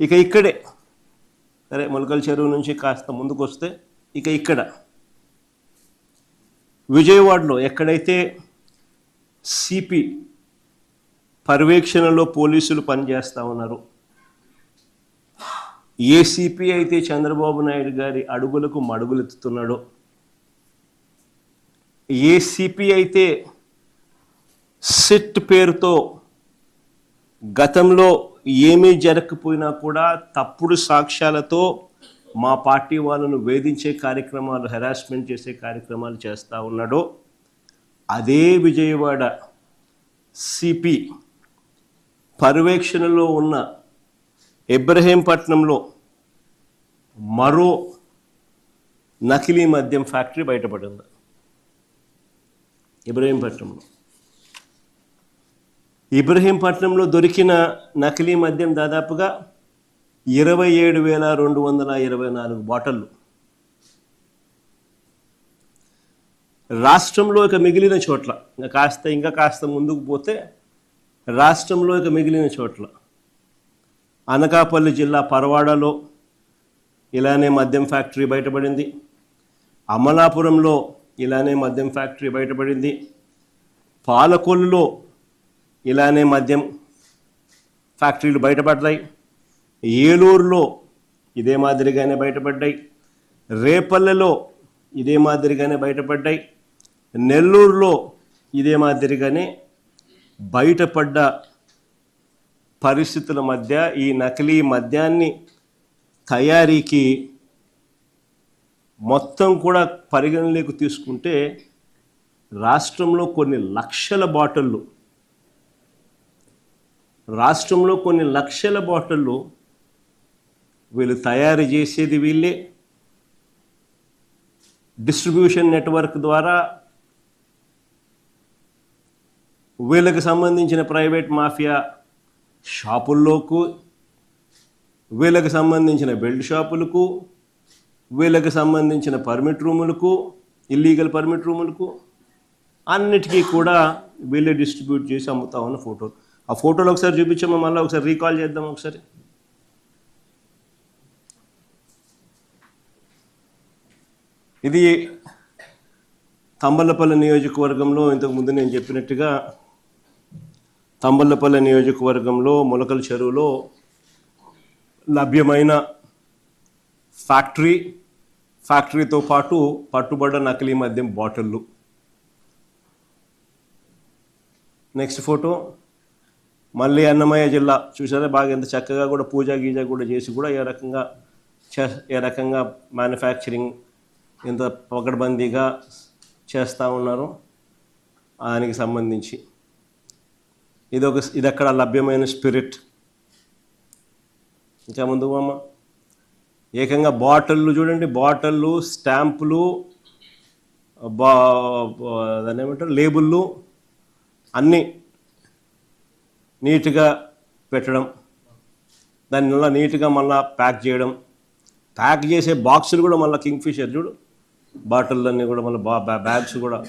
ఇక ఇక్కడే సరే మొలకల చెరువు నుంచి కాస్త ముందుకు వస్తే ఇక ఇక్కడ. విజయవాడలో ఎక్కడైతే సిపి పర్యవేక్షణలో పోలీసులు పనిచేస్తూ ఉన్నారు ఏ సిపి అయితే చంద్రబాబు నాయుడు గారి అడుగులకు మడుగులెత్తుతున్నాడో ఏ సిపి అయితే సిట్ పేరుతో గతంలో ఏమీ జరగకపోయినా కూడా తప్పుడు సాక్ష్యాలతో మా పార్టీ వాళ్ళను వేధించే కార్యక్రమాలు హెరాస్మెంట్ చేసే కార్యక్రమాలు చేస్తూ ఉన్నాడో. అదే విజయవాడ సిపి పర్యవేక్షణలో ఉన్న ఇబ్రహీంపట్నంలో మరో నకిలీ మద్యం ఫ్యాక్టరీ బయటపడింది. ఇబ్రహీంపట్నంలో. ఇబ్రహీంపట్నంలో దొరికిన నకిలీ మద్యం దాదాపుగా ఇరవై ఏడు వేల రెండు వందల ఇరవై నాలుగు బాటళ్ళు. రాష్ట్రంలో ఇక మిగిలిన చోట్ల ఇంకా కాస్త ఇంకా కాస్త ముందుకు పోతే రాష్ట్రంలో ఇక మిగిలిన చోట్ల. అనకాపల్లి జిల్లా పరవాడలో ఇలానే మద్యం ఫ్యాక్టరీ బయటపడింది. అమలాపురంలో ఇలానే మద్యం ఫ్యాక్టరీ బయటపడింది. పాలకొల్లులో ఇలానే మద్యం ఫ్యాక్టరీలు బయటపడ్డాయి. ఏలూరులో ఇదే మాదిరిగానే బయటపడ్డాయి. రేపల్లెలో ఇదే మాదిరిగానే బయటపడ్డాయి. నెల్లూరులో ఇదే మాదిరిగానే బయటపడ్డ పరిస్థితుల మధ్య ఈ నకిలీ మద్యాన్ని తయారీకి మొత్తం కూడా పరిగణలోకి తీసుకుంటే రాష్ట్రంలో కొన్ని లక్షల బాటిళ్ళు రాష్ట్రంలో కొన్ని లక్షల బాటిళ్ళు వీళ్ళు తయారు చేసేది వీళ్ళే. డిస్ట్రిబ్యూషన్ నెట్వర్క్ ద్వారా వీళ్ళకి సంబంధించిన ప్రైవేట్ మాఫియా షాపుల్లోకు వీళ్ళకి సంబంధించిన బెల్ట్ షాపులకు వీళ్ళకి సంబంధించిన పర్మిట్ రూములకు ఇల్లీగల్ పర్మిట్ రూములకు అన్నిటికీ కూడా వీళ్ళే డిస్ట్రిబ్యూట్ చేసి అమ్ముతా ఉన్న ఫోటోలు ఆ ఫోటోలు ఒకసారి చూపించామా మళ్ళీ ఒకసారి రీకాల్ చేద్దాం ఒకసారి. ఇది తంబలపల్లి నియోజకవర్గంలో ఇంతకు ముందు నేను చెప్పినట్టుగా తంబలపల్లి నియోజకవర్గంలో మొలకల చెరువులో లభ్యమైన ఫ్యాక్టరీ ఫ్యాక్టరీతో పాటు పట్టుబడ్డ నకిలీ మద్యం బాటిళ్ళు. Next photo. మళ్ళీ అన్నమయ్య జిల్లా చూసారా బాగా ఎంత చక్కగా కూడా పూజ గీజ కూడా చేసి కూడా ఏ రకంగా చే ఏ రకంగా మ్యానుఫ్యాక్చరింగ్ ఎంత పకడ్బందీగా చేస్తూ ఉన్నారు దానికి సంబంధించి. ఇది ఒక ఇది అక్కడ లభ్యమైన స్పిరిట్. ఇంకా ముందు అమ్మ ఏకంగా బాటిళ్ళు చూడండి. బాటిళ్ళు స్టాంపులు బా- దాన్ని ఏమంటారు లేబుళ్ళు అన్నీ నీట్గా పెట్టడం దాన్ని మళ్ళీ నీట్గా మళ్ళీ ప్యాక్ చేయడం. ప్యాక్ చేసే బాక్సులు కూడా మళ్ళీ కింగ్ ఫిషర్ చూడు. బాటిల్ అన్నీ కూడా మళ్ళీ బా బ్యాగ్స్ కూడా.